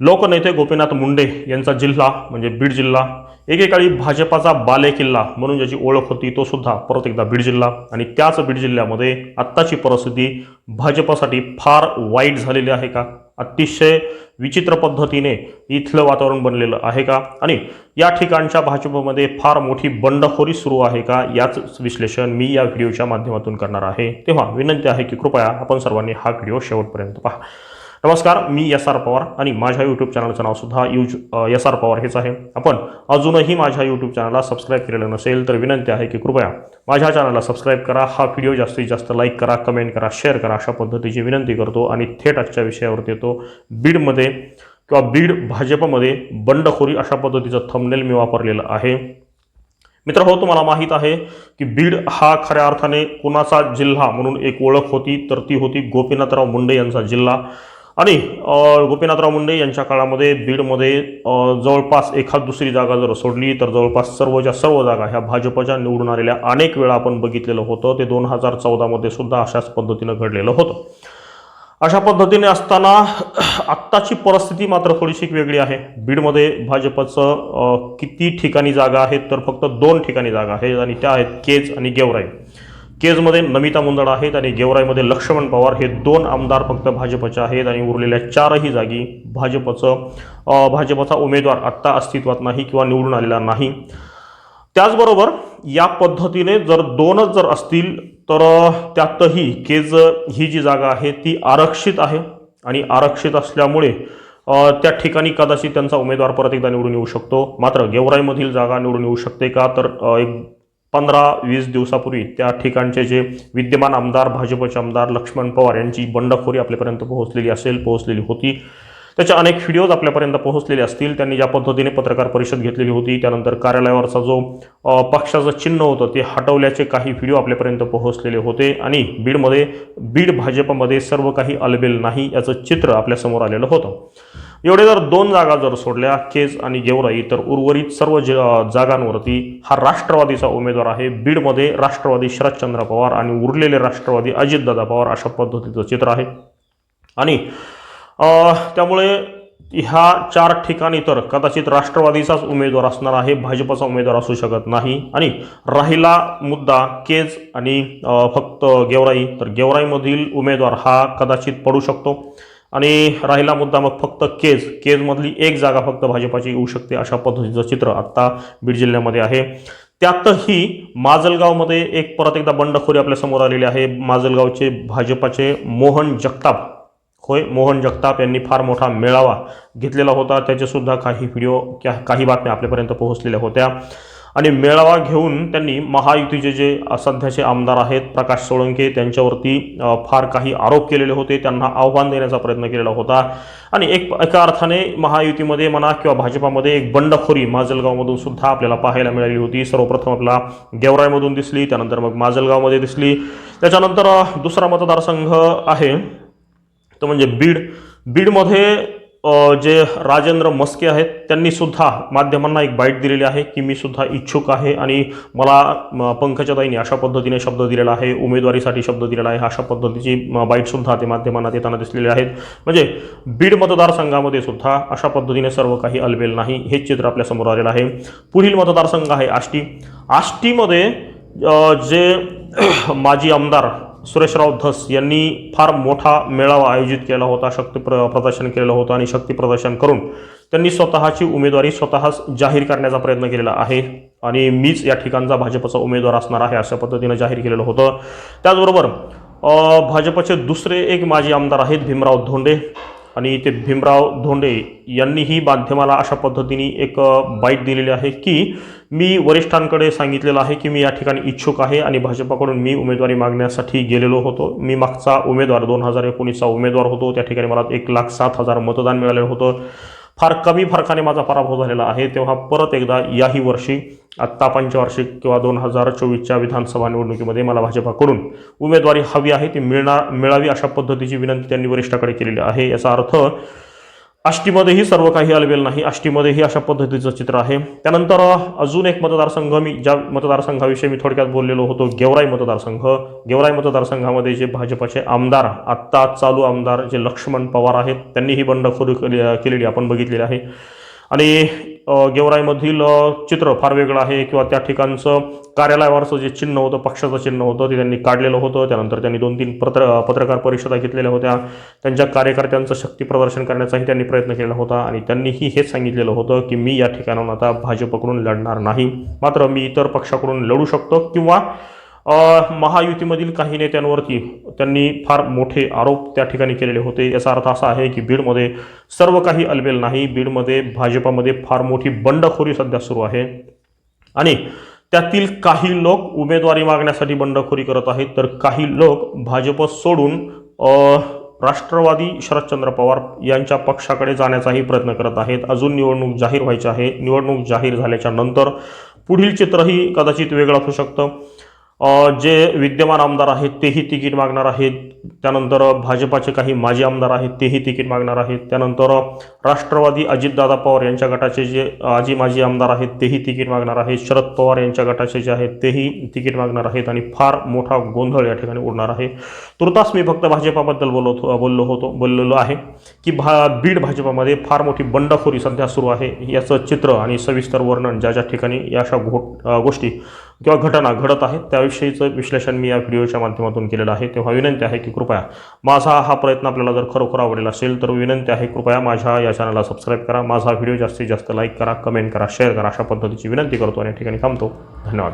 लोकनेते गोपीनाथ मुंडे यांचा जिल्हा म्हणजे बीड जिल्हा. एकेकाळी भाजपाचा बालेकिल्ला म्हणून ज्याची ओळख होती तो सुद्धा परत एकदा बीड जिल्हा. आणि त्याच बीड जिल्ह्यामध्ये आत्ताची परिस्थिती भाजपासाठी फार वाईट झालेली आहे का? अतिशय विचित्र पद्धतीने इथलं वातावरण बनलेलं आहे का? आणि या ठिकाणच्या भाजपमध्ये फार मोठी बंडखोरी सुरू आहे का? याच विश्लेषण मी या व्हिडिओच्या माध्यमातून करणार आहे. तेव्हा विनंती आहे की कृपया आपण सर्वांनी हा व्हिडिओ शेवटपर्यंत पहा. नमस्कार मी एस आर पवार आणि माझ्या यूट्यूब चॅनलचं नावसुद्धा यूज एस आर पवार हेच आहे. आपण अजूनही माझ्या यूट्यूब चॅनलला सबस्क्राईब केलेलं नसेल तर विनंती आहे की कृपया माझ्या चॅनलला सबस्क्राईब करा. हा व्हिडिओ जास्तीत जास्त लाईक करा कमेंट करा शेअर करा. अशा पद्धतीची विनंती करतो आणि थेट आजच्या विषयावरती येतो. बीडमध्ये किंवा बीड भाजपमध्ये बंडखोरी अशा पद्धतीचं थंबनेल मी वापरलेलं आहे. मित्र हो तुम्हाला माहीत आहे की बीड हा खऱ्या अर्थाने कुणाचा जिल्हा म्हणून एक ओळख होती तर ती होती गोपीनाथराव मुंडे यांचा जिल्हा. आणि गोपीनाथराव मुंडे यांच्या काळामध्ये बीडमध्ये जवळपास एखाद दुसरी जागा जर सोडली तर जवळपास सर्वच्या सर्व जागा ह्या भाजपच्या निवडून आलेल्या अनेक वेळा आपण बघितलेलं होतं. ते दोन हजार चौदामध्ये सुद्धा अशाच पद्धतीनं घडलेलं होतं. अशा पद्धतीने असताना आत्ताची परिस्थिती मात्र थोडीशी वेगळी आहे. बीडमध्ये भाजपचं किती ठिकाणी जागा आहेत तर फक्त दोन ठिकाणी जागा आहेत आणि त्या आहेत केज आणि गेवराई. केजमध्ये नमिता मुंदड आहेत आणि गेवराईमध्ये लक्ष्मण पवार हे दोन आमदार फक्त भाजपचे आहेत आणि उरलेल्या चारही जागी भाजपचं भाजपचा उमेदवार आत्ता अस्तित्वात नाही किंवा निवडून आलेला नाही. त्याचबरोबर या पद्धतीने जर दोनच जर असतील तर त्यातही केज ही जी जागा आहे ती आरक्षित आहे. आणि आरक्षित असल्यामुळे त्या ठिकाणी कदाचित त्यांचा उमेदवार परत एकदा निवडून येऊ शकतो. मात्र गेवराईमधील जागा निवडून येऊ शकते का? तर एक पंधरा वीस दिवसापूर्वी त्या ठिकाणचे जे विद्यमान आमदार भाजपचे आमदार लक्ष्मण पवार यांची बंडखोरी आपल्यापर्यंत पोहोचलेली असेल पोहोचलेली होती. त्याच्या अनेक व्हिडिओज आपल्यापर्यंत पोहोचलेले असतील. त्यांनी ज्या पद्धतीने पत्रकार परिषद घेतलेली होती त्यानंतर कार्यालयावरचा जो पक्षाचं चिन्ह होतं ते हटवल्याचे काही व्हिडिओ आपल्यापर्यंत पोहोचलेले होते. आणि बीडमध्ये बीड भाजपमध्ये सर्व काही अलबेल नाही याचं चित्र आपल्यासमोर आलेलं होतं. एवढे जर दोन जागा जर सोडल्या केज आणि गेवराई तर उर्वरित सर्व ज जागांवरती हा राष्ट्रवादीचा उमेदवार आहे. बीडमध्ये राष्ट्रवादी शरदचंद्र पवार आणि उरलेले राष्ट्रवादी अजितदादा पवार अशा पद्धतीचं चित्र आहे. आणि त्यामुळे ह्या चार ठिकाणी तर कदाचित राष्ट्रवादीचाच उमेदवार असणार आहे भाजपचा उमेदवार असू शकत नाही. आणि राहिला मुद्दा केज आणि फक्त गेवराई तर गेवराईमधील उमेदवार हा कदाचित पडू शकतो. आणि राहिला मुद्दा मग फक्त केज. केजमधली एक जागा फक्त भाजपाची येऊ शकते अशा पद्धतीचं चित्र आत्ता बीड जिल्ह्यामध्ये आहे. त्यातही माजलगावमध्ये एक परत एकदा बंडखोरी आपल्यासमोर आलेली आहे. माजलगावचे भाजपाचे मोहन जगताप. होय मोहन जगताप यांनी फार मोठा मेळावा घेतलेला होता. त्याचेसुद्धा काही व्हिडिओ क्या- काही बातम्या आपल्यापर्यंत पोहोचलेल्या होत्या. आणि मेळावा घेऊन त्यांनी महायुतीचे जे सध्याचे आमदार आहेत प्रकाश सोळंके त्यांच्यावरती फार काही आरोप केलेले होते. त्यांना आव्हान देण्याचा प्रयत्न केलेला होता. आणि एक एका अर्थाने महायुतीमध्ये म्हणा किंवा भाजपामध्ये एक बंडखोरी माजलगावमधून सुद्धा आपल्याला पाहायला मिळाली होती. सर्वप्रथम आपला गेवराईमधून दिसली त्यानंतर मग माजलगावमध्ये दिसली. त्याच्यानंतर दुसरा मतदारसंघ आहे तो म्हणजे बीड. बीडमध्ये जे राजेंद्र मस्के आहेत त्यांनीसुद्धा माध्यमांना एक बाईट दिलेली आहे की मी सुद्धा इच्छुक आहे आणि मला पंकजाताईंनी अशा पद्धतीने शब्द दिलेला आहे उमेदवारीसाठी शब्द दिलेला आहे अशा पद्धतीची बाईटसुद्धा ते माध्यमांना देताना दिसलेले आहेत. म्हणजे बीड मतदारसंघामध्ये सुद्धा अशा पद्धतीने सर्व काही अलबेल नाही हे चित्र आपल्यासमोर आलेलं आहे. पुढील मतदारसंघ आहे आष्टी. आष्टीमध्ये जे माजी आमदार सुरेशराव धस यांनी फार मोठा मेळावा आयोजित केला होता शक्ती प्र प्रदर्शन केलेलं होतं आणि शक्ती प्रदर्शन करून त्यांनी स्वतःची उमेदवारी स्वतःच जाहीर करण्याचा प्रयत्न केलेला आहे. आणि मीच या ठिकाणचा भाजपचा उमेदवार असणार आहे अशा पद्धतीनं जाहीर केलेलं होतं. त्याचबरोबर भाजपचे दुसरे एक माजी आमदार आहेत भीमराव धोंडे. आणि ते भीमराव धोंडे यांनीही माध्यमाला अशा पद्धतीने एक बाईट दिलेली आहे की मी वरिष्ठांकडे सांगितलेलं आहे की मी या ठिकाणी इच्छुक आहे आणि भाजपाकडून मी उमेदवारी मागण्यासाठी गेलेलो होतो. मी मागचा उमेदवार दोन हजार एकोणीसचा उमेदवार होतो. त्या ठिकाणी मला एक लाख सात हजार मतदान मिळालेलं होतं. फार कमी फरकाने माझा पराभव झालेला आहे. तेव्हा परत एकदा याही वर्षी आत्ता पंचवार्षिक किंवा दोन हजार चोवीसच्या विधानसभा निवडणुकीमध्ये मला भाजपाकडून उमेदवारी हवी आहे ती मिळणार मिळावी अशा पद्धतीची विनंती त्यांनी वरिष्ठाकडे केलेली आहे. याचा अर्थ आष्टीमध्येही सर्व काही अलबेल नाही. आष्टीमध्येही अशा पद्धतीचं चित्र आहे. त्यानंतर अजून एक मतदारसंघ मी ज्या मतदारसंघाविषयी मी थोडक्यात बोललेलो होतो गेवराई मतदारसंघ. गेवराई मतदारसंघामध्ये जे भाजपाचे आमदार आत्ता चालू आमदार जे लक्ष्मण पवार आहेत त्यांनी ही बंडखोरी केलेली आपण बघितलेली आहे. आणि गेवराईमधील चित्र फार वेगळं आहे किंवा त्या ठिकाणचं कार्यालयावरचं जे चिन्ह होतं पक्षाचं चिन्ह होतं ते त्यांनी काढलेलं होतं. त्यानंतर त्यांनी दोन तीन पत्र पत्रकार परिषदा घेतलेल्या होत्या. त्यांच्या कार्यकर्त्यांचं शक्ती प्रदर्शन करण्याचाही त्यांनी प्रयत्न केला होता आणि त्यांनीही हेच सांगितलेलं होतं की मी या ठिकाणाहून आता भाजपकडून लढणार नाही. मात्र मी इतर पक्षाकडून लढू शकतो किंवा महायुतीमधील काही नेत्यांवरती त्यांनी फार मोठे आरोप त्या ठिकाणी केलेले होते. याचा अर्थ असा आहे की बीडमध्ये सर्व काही अलबेल नाही. बीडमध्ये भाजपामध्ये फार मोठी बंडखोरी सध्या सुरू आहे. आणि त्यातील काही लोक उमेदवारी मागण्यासाठी बंडखोरी करत आहेत. तर काही लोक भाजप सोडून राष्ट्रवादी शरदचंद्र पवार यांच्या पक्षाकडे जाण्याचाही प्रयत्न करत आहेत. अजून निवडणूक जाहीर व्हायची आहे. निवडणूक जाहीर झाल्याच्यानंतर पुढील चित्रही कदाचित वेगळं असू शकतं. जे विद्यमान आमदार आहेत तेही तिकीट मागणार आहेत. त्यानंतर भाजपाचे काही माजी आमदार आहेत तेही तिकीट मागणार आहेत. त्यानंतर राष्ट्रवादी अजितदादा पवार यांच्या गटाचे जे आजी माजी आमदार आहेत तेही तिकीट मागणार आहेत. शरद पवार यांच्या गटाचे जे आहेत तेही तिकीट मागणार आहेत आणि फार मोठा गोंधळ या ठिकाणी उडणार आहे. तुर्तास मी फक्त भाजपाबद्दल बोलत बोललो होतो बोललेलो आहे की भा बीड भाजपामध्ये फार मोठी बंडखोरी सध्या सुरू आहे. याचं चित्र आणि सविस्तर वर्णन ज्या ज्या ठिकाणी या अशा घो गोष्टी किंवा घटना घडत आहेत त्याविषयीचं विश्लेषण मी या व्हिडिओच्या माध्यमातून केलेलं आहे. तेव्हा विनंती आहे की कृपया माझा हा प्रयत्न आपल्याला जर खरोखर आवडेल असेल तर विनंती आहे कृपया माझ्या या चॅनलला सबस्क्राईब करा माझा व्हिडिओ जास्तीत जास्त लाईक करा कमेंट करा शेअर करा अशा पद्धतीची विनंती करतो आणि या ठिकाणी थांबतो. धन्यवाद.